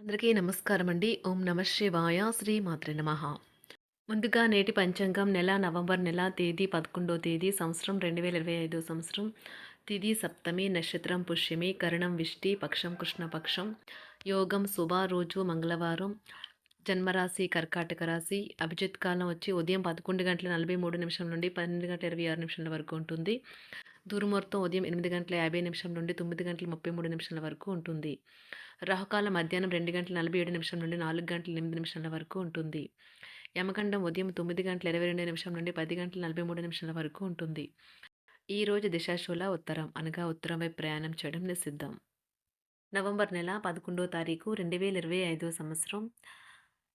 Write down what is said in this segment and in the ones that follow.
అందరికీ నమస్కారం అండి. ఓం నమ శివాయ. శ్రీ మాత్రే నమ. ముందుగా నేటి పంచాంగం నెల నవంబర్ నెల తేదీ పదకొండో తేదీ సంవత్సరం రెండు వేల ఇరవై ఐదో సంవత్సరం. తిథి సప్తమి నక్షత్రం పుష్యమి కరణం విష్టి పక్షం కృష్ణపక్షం యోగం శుభ రోజు మంగళవారం జన్మరాశి కర్కాటక రాశి అభిజిత్ కాలం వచ్చి ఉదయం పదకొండు గంటల నలభై మూడు నిమిషం నుండి పన్నెండు గంటల ఇరవై ఆరు నిమిషాల వరకు ఉంటుంది. దుర్ముహూర్తం ఉదయం ఎనిమిది గంటల యాభై నిమిషం నుండి తొమ్మిది గంటల ముప్పై మూడు నిమిషాల వరకు ఉంటుంది. రాహుకాలం మధ్యాహ్నం రెండు గంటల నలభై ఏడు నిమిషం నుండి నాలుగు గంటల ఎనిమిది నిమిషాల వరకు ఉంటుంది. యమకండం ఉదయం తొమ్మిది గంటల ఇరవై రెండు నిమిషం నుండి పది గంటల నలభై మూడు నిమిషాల వరకు ఉంటుంది. ఈ రోజు దిశాశూల ఉత్తరం అనగా ఉత్తరం వైపు ప్రయాణం చేయడం నిషిద్ధం. నవంబర్ నెల పదకొండో తారీఖు రెండు వేల ఇరవై ఐదో సంవత్సరం.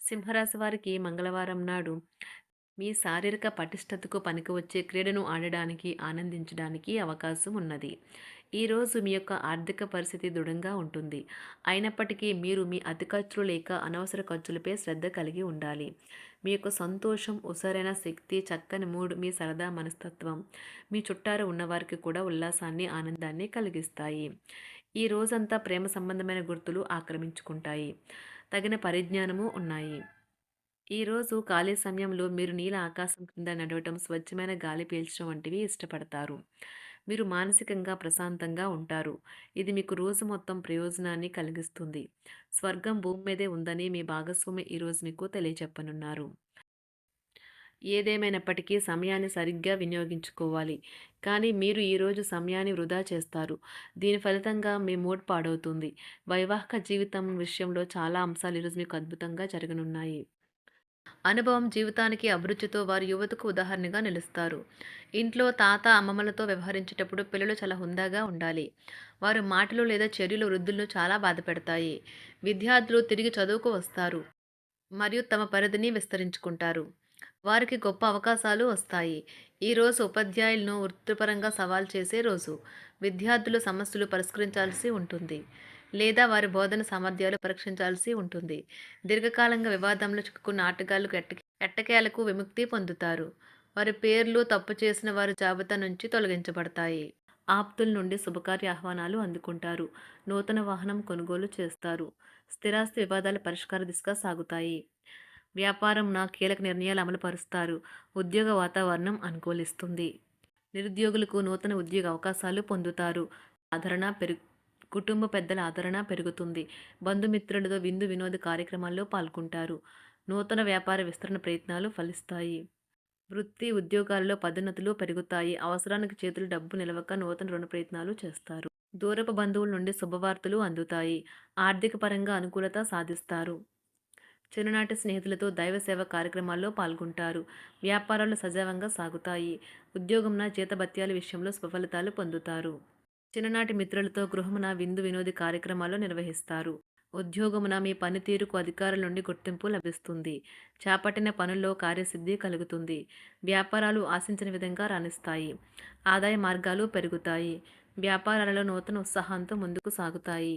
సింహరాశి వారికి మంగళవారం నాడు మీ శారీరక పటిష్టతకు పనికి వచ్చే క్రీడను ఆడడానికి ఆనందించడానికి అవకాశం ఉన్నది. ఈరోజు మీ యొక్క ఆర్థిక పరిస్థితి దృఢంగా ఉంటుంది. అయినప్పటికీ మీరు మీ అతి ఖర్చులు లేక అనవసర ఖర్చులపై శ్రద్ధ కలిగి ఉండాలి. మీ యొక్క సంతోషం ఉసరైన శక్తి చక్కని మూడు మీ సరదా మనస్తత్వం మీ చుట్టారు ఉన్నవారికి కూడా ఉల్లాసాన్ని ఆనందాన్ని కలిగిస్తాయి. ఈ రోజంతా ప్రేమ సంబంధమైన గుర్తులు ఆక్రమించుకుంటాయి. తగిన పరిజ్ఞానము ఉన్నాయి. ఈరోజు ఖాళీ సమయంలో మీరు నీల ఆకాశం కింద నడవటం స్వచ్ఛమైన గాలి పీల్చడం వంటివి ఇష్టపడతారు. మీరు మానసికంగా ప్రశాంతంగా ఉంటారు. ఇది మీకు రోజు మొత్తం ప్రయోజనాన్ని కలిగిస్తుంది. స్వర్గం భూమి మీదే ఉందని మీ భాగస్వామి ఈరోజు మీకు తెలియచెప్పనున్నారు. ఏదేమైనప్పటికీ సమయాన్ని సరిగ్గా వినియోగించుకోవాలి. కానీ మీరు ఈరోజు సమయాన్ని వృధా చేస్తారు. దీని ఫలితంగా మీ మూడ్ పాడవుతుంది. వైవాహిక జీవితం విషయంలో చాలా అంశాలు ఈరోజు మీకు అద్భుతంగా జరగనున్నాయి. అనుభవం జీవితానికి అభిరుచితో వారు యువతకు ఉదాహరణగా నిలుస్తారు. ఇంట్లో తాత అమ్మమ్మలతో వ్యవహరించేటప్పుడు పిల్లలు చాలా హుందాగా ఉండాలి. వారు మాటలు లేదా చర్యలు వృద్ధులను చాలా బాధ పెడతాయి. విద్యార్థులు తిరిగి చదువుకు వస్తారు. మరియు తమ పరిధిని విస్తరించుకుంటారు. వారికి గొప్ప అవకాశాలు వస్తాయి. ఈరోజు ఉపాధ్యాయులను వృత్తిపరంగా సవాల్ చేసే రోజు. విద్యార్థులు సమస్యలు పరిష్కరించాల్సి ఉంటుంది. లేదా వారి బోధన సామర్థ్యాలు పరీక్షించాల్సి ఉంటుంది. దీర్ఘకాలంగా వివాదంలో చిక్కుకున్న ఆటగాళ్ళు ఎట్ట ఎట్టకేలకు విముక్తి పొందుతారు. వారి పేర్లు తప్పు చేసిన వారి జాబితా నుంచి తొలగించబడతాయి. ఆప్తుల నుండి శుభకార్య ఆహ్వానాలు అందుకుంటారు. నూతన వాహనం కొనుగోలు చేస్తారు. స్థిరాస్తి వివాదాల పరిష్కార దిశగా సాగుతాయి. వ్యాపారంన కీలక నిర్ణయాలు అమలుపరుస్తారు. ఉద్యోగ వాతావరణం అనుకూలిస్తుంది. నిరుద్యోగులకు నూతన ఉద్యోగ అవకాశాలు పొందుతారు. ఆదరణ పెరుగు కుటుంబ పెద్దల ఆదరణ పెరుగుతుంది. బంధుమిత్రులతో విందు వినోద కార్యక్రమాల్లో పాల్గొంటారు. నూతన వ్యాపార విస్తరణ ప్రయత్నాలు ఫలిస్తాయి. వృత్తి ఉద్యోగాల్లో పదోన్నతులు పెరుగుతాయి. అవసరానికి చేతులు డబ్బు నిలవక నూతన రుణ ప్రయత్నాలు చేస్తారు. దూరపు బంధువుల నుండి శుభవార్తలు అందుతాయి. ఆర్థిక పరంగా అనుకూలత సాధిస్తారు. చిన్ననాటి స్నేహితులతో దైవ సేవ కార్యక్రమాల్లో పాల్గొంటారు. వ్యాపారాలు సజావంగా సాగుతాయి. ఉద్యోగంన జీతభత్యాల విషయంలో స్వఫలితాలు పొందుతారు. చిన్ననాటి మిత్రులతో గృహమున విందు వినోది కార్యక్రమాలు నిర్వహిస్తారు. ఉద్యోగమున మీ పనితీరుకు అధికారుల నుండి గుర్తింపు లభిస్తుంది. చేపట్టిన పనుల్లో కార్యసిద్ధి కలుగుతుంది. వ్యాపారాలు ఆశించిన విధంగా రాణిస్తాయి. ఆదాయ మార్గాలు పెరుగుతాయి. వ్యాపారాలలో నూతన ఉత్సాహంతో ముందుకు సాగుతాయి.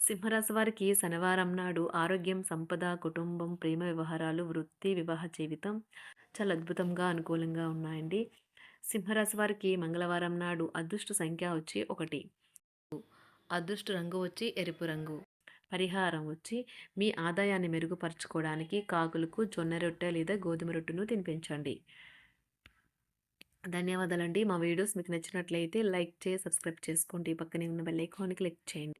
సింహరాశి వారికి శనివారం నాడు ఆరోగ్యం సంపద కుటుంబం ప్రేమ వ్యవహారాలు వృత్తి వివాహ జీవితం చాలా అద్భుతంగా అనుకూలంగా ఉన్నాయండి. సింహరాశి వారికి మంగళవారం నాడు అదృష్ట సంఖ్య వచ్చి ఒకటి. అదృష్ట రంగు వచ్చి ఎరుపు రంగు. పరిహారం వచ్చి మీ ఆదాయాన్ని మెరుగుపరచుకోవడానికి కాకులకు జొన్న రొట్టె లేదా గోధుమ రొట్టెను తినిపించండి. ధన్యవాదాలండి. మా వీడియోస్ మీకు నచ్చినట్లయితే లైక్ చేసి సబ్స్క్రైబ్ చేసుకోండి. పక్కనే ఉన్న బెల్ ఐకాన్ని క్లిక్ చేయండి.